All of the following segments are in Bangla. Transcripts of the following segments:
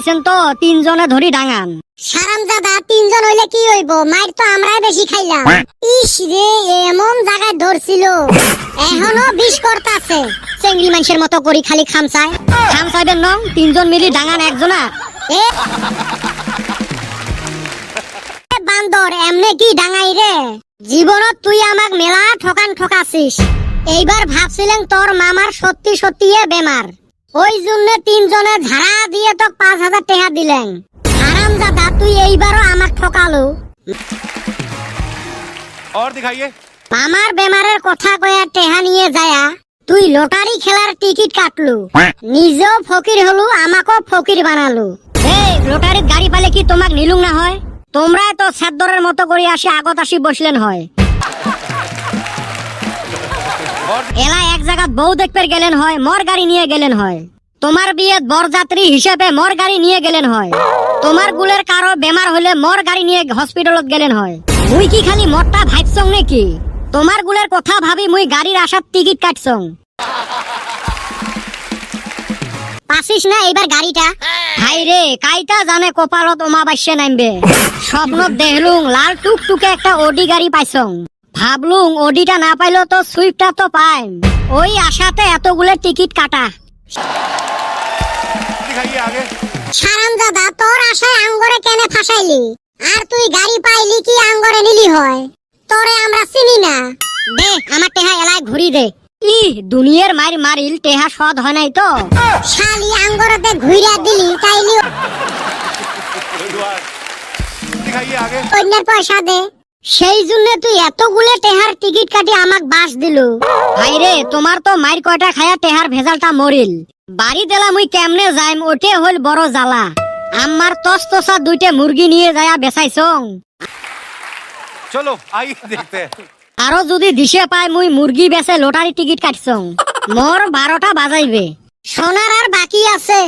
আছেন তো তিনজনে ধরি ডাঙান। সারাম দাদা তিনজন হইলে কি হইব? মাইর তো আমরাই বেশি খাইলাম। ইস রে এমন জায়গায় ধরছিল। এখনও বিষ করতাছে। চেঙ্গি মানুষের মতো করি খালি খামসায় খামসাইবেন নং তিনজন মিলি ডাঙান একজনা। এ বান্দর এমনে কি ডাঙাই রে? জীবনত তুই আমাক মেলা ঠকান ঠকাছিস। এইবার ভাবছিলেন তোর মামার সত্যি সত্যি বেমার। ওই জন্য তিনজনে ঝাড়া দিয়ে তো পাঁচ হাজার টাকা দিলেন আরাম দাদা তুই এইবারও আমাক ঠকালো और दिखाइए মামার বেমারের কথা কয়া টেহা নিয়ে যায়া তুই লটারি খেলার টিকিট কাটলু নিজেও ফকির হলু আমাকেও ফকির বানালু এই লটারির গাড়ি পালে কি তোমাক নিলুং না হয় তোমরা তো সাদ্দরের মতো করে আসি আগত আসি বসলেন হয় और এলা এক জায়গাত বউ দেখতে গেলেন হয়, মর গাড়ি নিয়ে গেলেন হয়। তোমার বিয়েত বরযাত্রী হিসেবে মর গাড়ি নিয়ে গেলেন হয়। তোমার গুলের কারও বেমার হলে মর গাড়ি নিয়ে হসপিটালত গেলেন হয়। মুই কি খালি মরটা ভাবছং নাকি? তোমার গুলের কথা ভাবি মুই গাড়ির আসার টিকিট কাটছং। পাসিস না এইবার গাড়িটা? হাই রে কাইটা জানে কপালত অমাবাস্যে নামবে স্বপ্নত দেখলুং লাল টুকটুকে একটা ওডি গাড়ি পাইছং। ভাবলুম ওডিটা না পাইলো তো সুইফটটা তো পাই ওই আশাতে এতগুলো টিকিট কাটা। সারানজাদা তোর আশায় আঙ্গরে কেনে ফাঁসাইলি? আর তুই গাড়ি পাইলি কি আঙ্গরে নিলি হয়? তোরে আমরা চিনি না। দে আমার টেহা এলায় ঘুরি দে। ই দুনিয়ার মার মারিল টেহা সদ হয় নাই তো। শালি আঙ্গরতে ঘুইরা দিলি তাইলি অন্যের পয়সা দে। সেই জন্য তুই এতগুলো টেহার টিকিট কাটি আমাক বাস দিল। ভাইরে তোমার তো মায়ের কয়টা খায়া টেহার ভেজালটা মরিল বাড়ি দেলা মুই কেমনে যাইম ওটে হইল বড় জ্বালা। আমার তস তসা দুইটে মুরগি নিয়ে যায়া বেচাইছং। চলো আই দেখতে। আরও যদি দিশে পাই মুই মুরগি বেচে লটারি টিকিট কাটছং। মোর বারোটা বাজাইবে। সোনার আর বাকি আছে।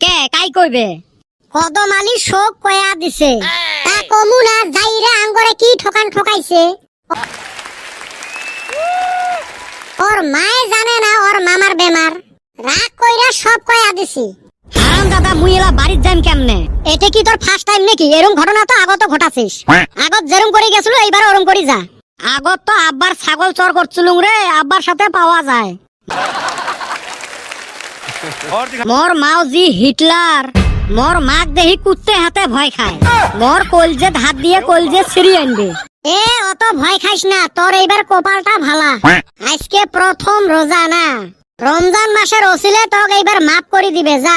কে কাই কইবে? কদম আলী শোক কয়া দিছে। কমু না আঙ্গরে কি ঠকান ঠকাইছে? ওর মায়ে জানে না ওর মামার বেমার। রাগ কইরা সব কয়া দিছি। হারাম দাদা মুই এলা বাড়ির যাইম কেমনে? এটা কি তোর ফার্স্ট টাইম নাকি? এরম ঘটনা তো আগত ঘটাছিস। হ্যাঁ। আগত যেরম করে গেছিল এইবার ওরম করি যা। আগত তো আব্বার ছাগল চর করছিলুম রে আব্বার সাথে পাওয়া যায়। হ্যাঁ। মোর মাও জি হিটলার। মোর মাক দেহি কুত্তে হাতে ভয় খায়। মোর কলজে হাত দিয়ে কলজে ছিড়ি আনবে। এ অত ভয় খাইস না তোর এইবার কপালটা ভালা। আজকে প্রথম রোজা না। রমজান মাসের ওসিলে তোকে এইবার মাফ করে দিবে যা।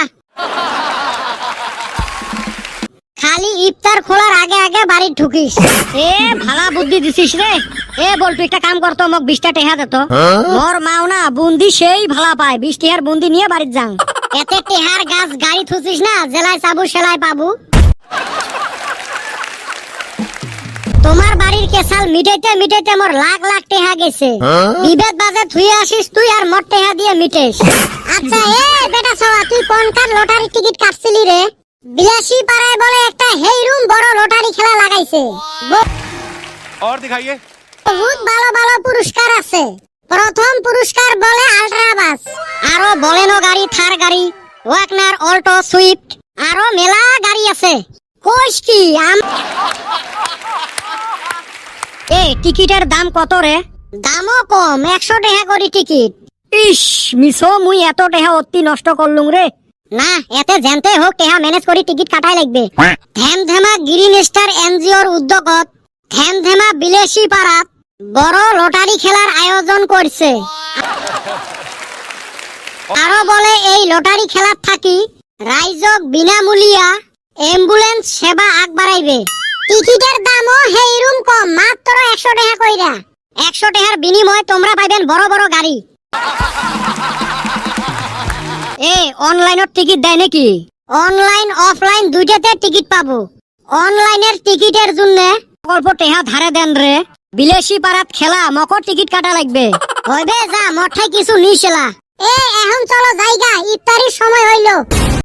খালি ইফতার খোলার আগে আগে বাড়ি ঢুকিস এ ভালা বুদ্ধি দিছিস রে এ বল তুই একটা কাম করতো মোক বিশটা টেহা দিত মোর মাও না বুন্দি সেই ভালা পায়। বিশ টেহার বুন্দি নিয়ে বাড়িত যাং এতে টেহার গাছ গাড়ি থুছিস না জেলায় চাবু সেলাই পাবু তোমার বাড়ির কেসাল মিটাইতে মিটাইতে মোর লাখ লাখ টেহা গেছে বিভেদ বাজে থুই আসিস তুই আর মোর টেহা দিয়ে মিটেস আচ্ছা এ বেটা সওয়া তুই কোন কার লটারি টিকিট কাটছিলি রে বিলাসী পাড়ায় বলে একটা হেইরুম বড় লটারি খেলা লাগাইছে ব- और दिखाइए বহুত ভালো ভালো পুরস্কার আছে প্রথম পুরস্কার বলে আল্ট্রা বাস আরও বলেনো গাড়ি থার গাড়ি ওয়াকনার অল্টো সুইফট আরও মেলা গাড়ি আছে। কোষ কি? আম এ টিকিটের দাম কত রে? দামও কম একশো টাকা করে টিকিট। ইস মিছো মুই এত টেহা অতি নষ্ট করলুম রে। না এতে জেনতে হোক টেহা ম্যানেজ করে টিকিট কাটাই লাগবে। ধেম ধেমা গ্রিন স্টার এনজিওর উদ্যোগত ধেম ধেমা বিলেসী পাড়াত বড় লটারি খেলার আয়োজন করছে। আরও বলে, এই লটারি খেলার থাকি রাইজক বিনামূলিয়া অ্যাম্বুলেন্স সেবা আগবাড়াইবে। টিকিটের দামও হেইরুম কম, মাত্র একশো টাকা কইরা। একশো টাকার বিনিময় তোমরা পাইবেন বড় বড় গাড়ি। এ অনলাইনত টিকিট দেয় নাকি? অনলাইন, অফলাইন দুইটাতে টিকিট পাবো। অনলাইনের টিকিটের জন্য অল্প টেহা ধারে দেন রে। বিলেসি পাড়াত খেলা মকর টিকিট কাটা লাগবে। হইবে যা মঠাই কিছু নিছিলা। এ এখন চলো জায়গা ইফতারির সময় হইল।